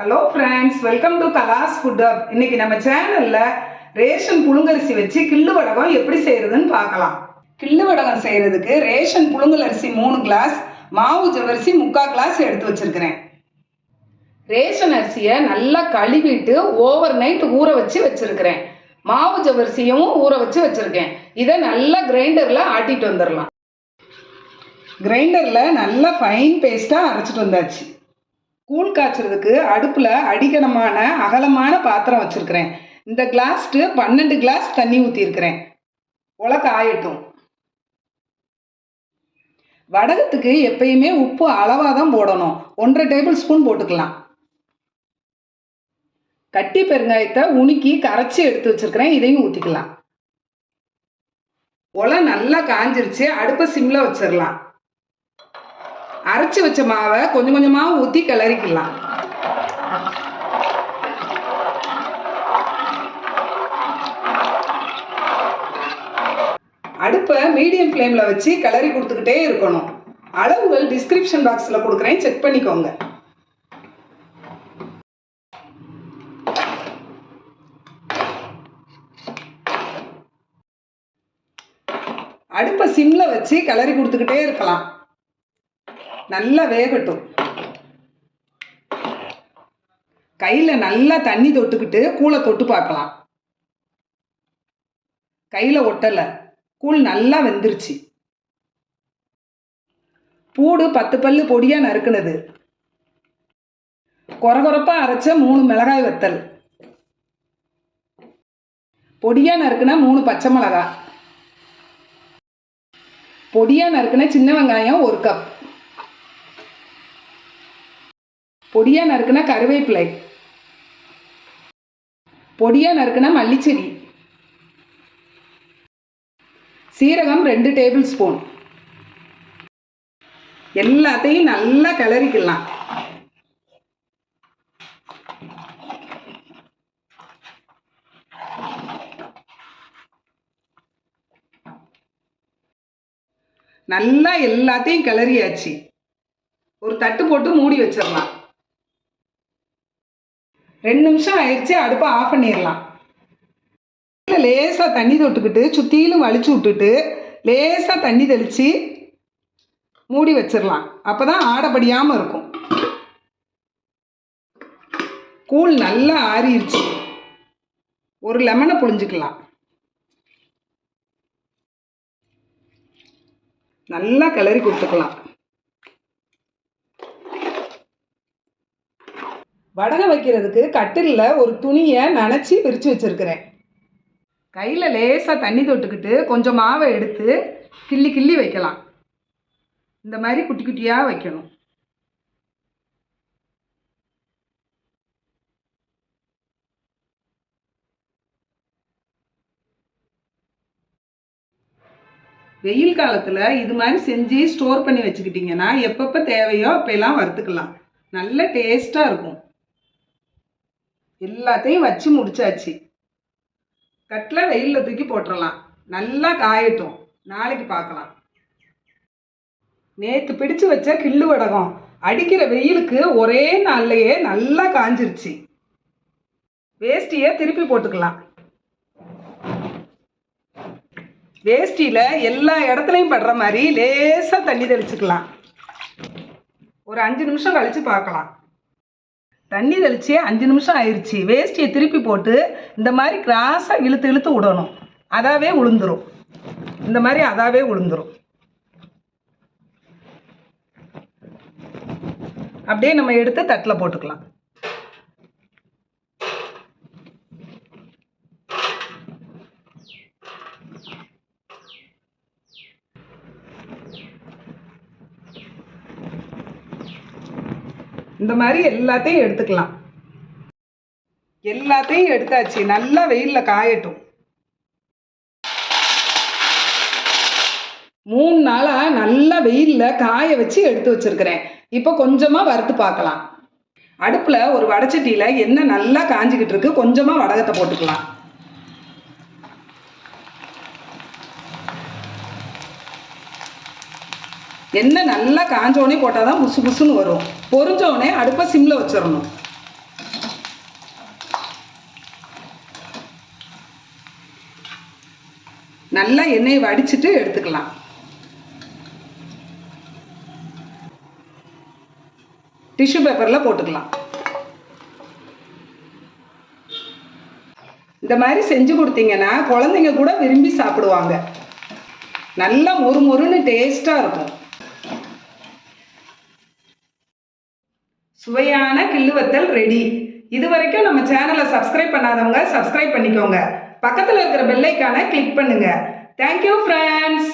Hello friends welcome to Kalas food hub இன்னைக்கு நம்ம சேனல்ல ரேஷன் புழுங்கரிசி வச்சு கிள்ளு வடகம் எப்படி செய்யறதுன்னு பார்க்கலாம். கிள்ளு வடகம் செய்யறதுக்கு ரேஷன் புழுங்கலரிசி மூணு கிளாஸ் மாவு ஜவரிசி முக்கால் கிளாஸ் எடுத்து வச்சிருக்கிறேன். ரேஷன் அரிசியை நல்லா கழுவிட்டு ஓவர் நைட் ஊற வச்சு வச்சிருக்கிறேன். மாவு ஜவரிசியும் ஊற வச்சு வச்சிருக்கேன். இதை நல்லா கிரைண்டரில் ஆட்டிட்டு வந்துடலாம் கிரைண்டரில் நல்லா ஃபைன் பேஸ்ட்டாக அரைச்சிட்டு வந்தாச்சு. கூழ் காய்ச்சறதுக்கு அடுப்பில் அடிக்கணமான அகலமான பாத்திரம் வச்சுருக்கிறேன். இந்த கிளாஸ்க்கு பன்னெண்டு கிளாஸ் தண்ணி ஊற்றிருக்கிறேன் உலக ஆயட்டும். வடகத்துக்கு எப்பயுமே உப்பு அளவாக தான் போடணும். ஒன்றரை டேபிள் ஸ்பூன் போட்டுக்கலாம். கட்டி பெருங்காயத்தை உணுக்கி கரைச்சி எடுத்து வச்சிருக்கிறேன். இதையும் ஊற்றிக்கலாம் உலை நல்லா காஞ்சிருச்சு. அடுப்பை சிம்மில் வச்சிடலாம் அரைச்சி வச்ச மாவை கொஞ்சம் கொஞ்சமாக ஊற்றி கிளறிக்கலாம். அடுப்பை மீடியம் ஃப்ளேமில் வச்சு கிளறி கொடுத்துக்கிட்டே இருக்கணும். அளவுகள் டிஸ்கிரிப்ஷன் பாக்ஸில் கொடுக்குறேன். செக் பண்ணிக்கோங்க. அடுப்பை சிம்மில் வச்சு கிளறி கொடுத்துக்கிட்டே இருக்கலாம். நல்லா வேகட்டும். கையில் நல்லா தண்ணி தொட்டுக்கிட்டு கூளை தொட்டு பார்க்கலாம். கையில் ஒட்டலை. கூழ் நல்லா வெந்துருச்சு. பூடு பத்து பல்லு பொடியாக நறுக்குனது. கொரகொரப்பாக அரைச்ச மூணு மிளகாய் வத்தல். பொடியாக நறுக்குனா மூணு பச்சை மிளகாய் பொடியாக நறுக்குன சின்ன வெங்காயம் ஒரு கப் பொடியாக நறுக்குனா கருவேப்பிலை. பொடியாக நறுக்குனா மல்லிச்செடி. சீரகம் ரெண்டு டேபிள் ஸ்பூன் எல்லாத்தையும் நல்லா கிளறிக்கலாம். நல்லா எல்லாத்தையும் கிளறியாச்சு. ஒரு தட்டு போட்டு மூடி வச்சிடலாம். ரெண்டு நிமிஷம் ஆயிடுச்சு அடுப்பை ஆஃப் பண்ணிடலாம். லேசாக தண்ணி தொட்டுக்கிட்டு சுற்றிலும் வலிச்சு விட்டுட்டு லேசாக தண்ணி தெளித்து மூடி வச்சிடலாம். அப்போ தான் ஆடப்படியாமல் இருக்கும். கூழ் நல்லா ஆறிடுச்சு. ஒரு லெமனை புழிஞ்சிக்கலாம். நல்லா கிளறி கொடுத்துக்கலாம். வடகை வைக்கிறதுக்கு கட்டிலில் ஒரு துணியை நனைச்சி விரித்து வச்சுருக்கிறேன். கையில் லேசாக தண்ணி தொட்டுக்கிட்டு கொஞ்சம் மாவை எடுத்து கிள்ளி கிள்ளி வைக்கலாம். இந்த மாதிரி குட்டி குட்டியாக வைக்கணும். வெயில் காலத்தில் இது மாதிரி செஞ்சு ஸ்டோர் பண்ணி வச்சுக்கிட்டிங்கன்னா எப்பப்போ தேவையோ அப்போல்லாம் வறுத்துக்கலாம். நல்ல டேஸ்ட்டாக இருக்கும். எல்லாத்தையும் வச்சு முடிச்சாச்சு. கட்டில் வெயிலில் தூக்கி போட்டுடலாம் நல்லா காயட்டும். நாளைக்கு பார்க்கலாம். நேற்று பிடிச்சு வச்ச கிள்ளு வடகம் அடிக்கிற வெயிலுக்கு ஒரே நாள்லையே நல்லா காஞ்சிருச்சு. வேஷ்டியை திருப்பி போட்டுக்கலாம். வேஷ்டியில் எல்லா இடத்துலையும் படுற மாதிரி லேசாக தண்ணி தெளிச்சுக்கலாம். ஒரு அஞ்சு நிமிஷம் கழித்து பார்க்கலாம். தண்ணி தெளித்து அஞ்சு நிமிஷம் ஆயிடுச்சு வேஷ்டியை திருப்பி போட்டு இந்த மாதிரி கிராஸாக இழுத்து இழுத்து விடணும். அதாவே உளுந்துரும். இந்த மாதிரி அதாவே உளுந்துரும். அப்படியே நம்ம எடுத்து தட்டில் போட்டுக்கலாம். இந்த மாதிரி எல்லாத்தையும் எடுத்துக்கலாம். எல்லாத்தையும் எடுத்தாச்சு. நல்லா வெயிலில் காயட்டும். மூணு நாளாக நல்லா வெயிலில் காய வச்சு எடுத்து வச்சிருக்கிறேன். இப்போ கொஞ்சமாக வறுத்து பார்க்கலாம். அடுப்பில் ஒரு வடச்சட்டியில் எண்ணெய் நல்லா காஞ்சிக்கிட்டு இருக்கு. கொஞ்சமாக வடகத்தை போட்டுக்கலாம். எண்ணெய் நல்லா காஞ்சோடனே போட்டால் தான் புசு புசுன்னு வரும். பொறிஞ்சோடனே அடுப்பை சிம்மில் வச்சிடணும். நல்லா எண்ணெயை வடிச்சிட்டு எடுத்துக்கலாம். டிஷ்யூ பேப்பரில் போட்டுக்கலாம். இந்த மாதிரி செஞ்சு கொடுத்தீங்கன்னா குழந்தைங்க கூட விரும்பி சாப்பிடுவாங்க. நல்லா மொறு மொறுன்னு டேஸ்ட்டாக இருக்கும். சுவையான கிள்ளுவத்தல் ரெடி இது வரைக்கும் நம்ம சேனலை சப்ஸ்கிரைப் பண்ணாதவங்க சப்ஸ்கிரைப் பண்ணிக்கோங்க. பக்கத்தில் இருக்கிற பெல்லைக்கான கிளிக் பண்ணுங்க. Thank you friends